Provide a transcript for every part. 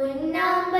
பொன்னாம்பல்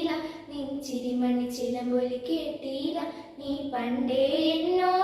കണ്ടില്ല ചിരിമണി ചിലമ്പൊലി കേട്ടീല നീ പണ്ടേ എന്നോടൊന്നും